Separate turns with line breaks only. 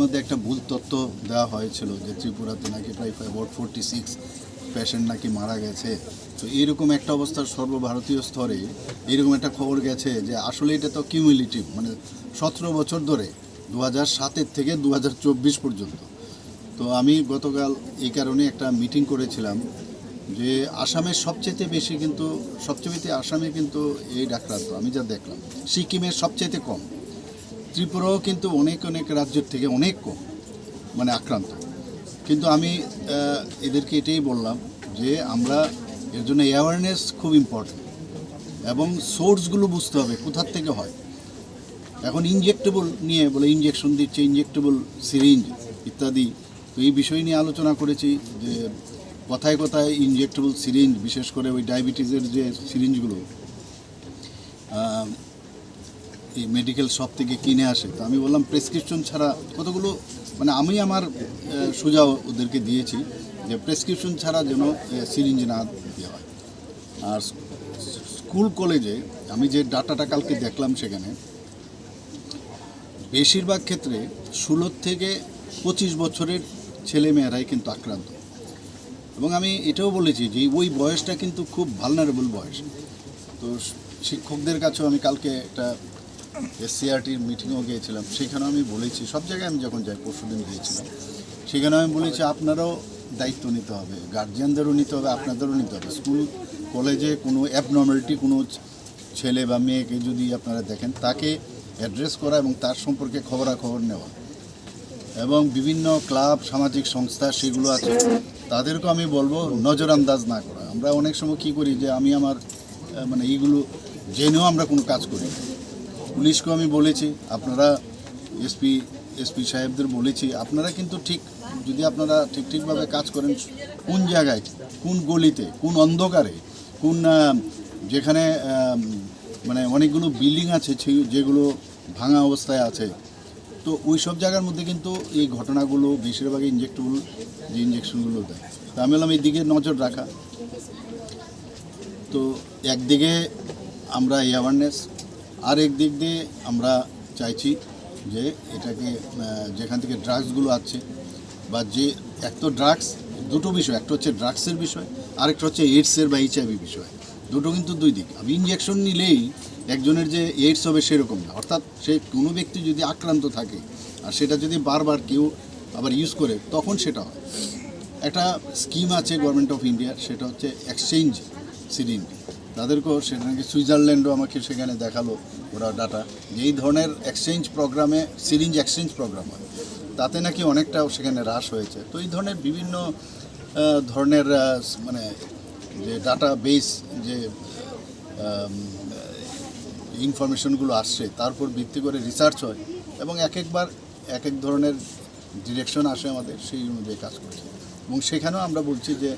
মধ্যে একটা ভুল তথ্য দেওয়া হয়েছিল যে ত্রিপুরাতে নাকি প্রায় অ্যাবাউট ফোরটি সিক্স পেশেন্ট নাকি মারা গেছে। তো এরকম একটা অবস্থার সর্বভারতীয় স্তরে এরকম একটা খবর গেছে যে আসলে এটা তো কিউমিলিটিভ মানে সতেরো বছর ধরে দু হাজার সাতের থেকে দু চব্বিশ পর্যন্ত। তো আমি গতকাল এই কারণে একটা মিটিং করেছিলাম যে আসামের সবচেয়ে বেশি কিন্তু, সবচেয়ে বেশি আসামে কিন্তু এই ডাক্তার আমি যা দেখলাম, সিকিমের সবচেয়ে কম। ত্রিপুরাও কিন্তু অনেক অনেক রাজ্যের থেকে অনেক কম মানে আক্রান্ত। কিন্তু আমি এদেরকে এটাই বললাম যে আমরা এর জন্য অ্যাওয়ারনেস খুব ইম্পর্টেন্ট এবং সোর্সগুলো বুঝতে হবে, কোথার থেকে হয়। এখন ইনজেক্টেবল নিয়ে বলে ইনজেকশন দিচ্ছে ইনজেক্টেবল সিরিঞ্জ ইত্যাদি। তো এই বিষয় নিয়ে আলোচনা করেছি যে কথায় কথায় ইনজেক্টেবল সিরিঞ্জ বিশেষ করে ওই ডায়াবেটিসের যে সিরিঞ্জগুলো এই মেডিকেল শপ থেকে কিনে আসে, তো আমি বললাম প্রেসক্রিপশন ছাড়া কতগুলো মানে আমি আমার সুঝাও ওদেরকে দিয়েছি যে প্রেসক্রিপশন ছাড়া যেন সিরিঞ্জ না দেওয়া হয়। আর স্কুল কলেজে আমি যে ডাটাটা কালকে দেখলাম সেখানে, বেশিরভাগ ক্ষেত্রে ষোলোর থেকে পঁচিশ বছরের ছেলে মেয়েরাই কিন্তু আক্রান্ত। এবং আমি এটাও বলেছি যে ওই বয়সটা কিন্তু খুব ভালনারেবল বয়স। তো শিক্ষকদের কাছেও আমি কালকে একটা এসসিআরটির মিটিংও গিয়েছিলাম। সেখানেও আমি বলেছি, সব জায়গায় আমি যখন যাই পরশু দিন গিয়েছিলাম। সেখানে আমি বলেছি, আপনারাও দায়িত্ব নিতে হবে গার্জিয়ানদেরও নিতে হবে, আপনাদেরও নিতে হবে। স্কুল, কলেজে কোনো অ্যাবনর্মালিটি কোনো ছেলে বা মেয়েকে যদি আপনারা দেখেন, তাকে অ্যাড্রেস করা এবং তার সম্পর্কে খবরাখবর নেওয়া। এবং বিভিন্ন ক্লাব, সামাজিক সংস্থা সেগুলো আছে, তাদেরকেও আমি বলব, নজরআন্দাজ না করা। আমরা অনেক সময় কী করি যে, আমি আমার মানে এইগুলো জেনেও আমরা কোনো কাজ করি। পুলিশকেও আমি বলেছি, আপনারা এসপি এসপি সাহেবদের বলেছি। আপনারা কিন্তু ঠিক, যদি আপনারা ঠিক ঠিকভাবে কাজ করেন, কোন জায়গায়, কোন গলিতে, কোন অন্ধকারে, কোন যেখানে মানে অনেকগুলো বিল্ডিং আছে যেগুলো ভাঙা অবস্থায় আছে, তো ওই সব জায়গার মধ্যে কিন্তু এই ঘটনাগুলো বেশিরভাগই ইনজেক্টেবল যে ইঞ্জেকশনগুলো দেয়। তো আমি বললাম এই দিকে নজর রাখা। তো একদিকে আমরা এই অ্যাওয়ারনেস আর একদিক দিয়ে আমরা চাইছি যে এটাকে যেখান থেকে ড্রাগসগুলো আছে, বা যে এক তো ড্রাগস দুটো বিষয়, একটা হচ্ছে ড্রাগসের বিষয়, আরেকটা হচ্ছে এইডসের বা এইচআইভি বিষয়। দুটো কিন্তু দুই দিক। আমি ইঞ্জেকশন নিলেই একজনের যে এইডস হবে সেরকম না। অর্থাৎ সে কোনো ব্যক্তি যদি আক্রান্ত থাকে, আর সেটা যদি বারবার কেউ আবার ইউজ করে, তখন সেটা হয়। একটা স্কিম আছে গভর্নমেন্ট অফ ইন্ডিয়ার সেটা হচ্ছে এক্সচেঞ্জ সিরিঞ্জ তাদেরকেও সেটা নাকি সুইজারল্যান্ডও আমাকে সেখানে দেখাল ওরা ডাটা যে এই ধরনের এক্সচেঞ্জ প্রোগ্রামে সিরিঞ্জ এক্সচেঞ্জ প্রোগ্রাম হয়। তাতে নাকি অনেকটা সেখানে হ্রাস হয়েছে। তো এই ধরনের বিভিন্ন ধরনের মানে যে ডাটা বেস যে ইনফরমেশনগুলো আসছে, তার উপর ভিত্তি করে রিসার্চ হয় এবং এক একবার এক এক ধরনের ডিরেকশন আসে আমাদের, সেই অনুযায়ী কাজ করছি। এবং সেখানেও আমরা বলছি যে